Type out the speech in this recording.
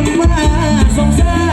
ำว่าสงสาร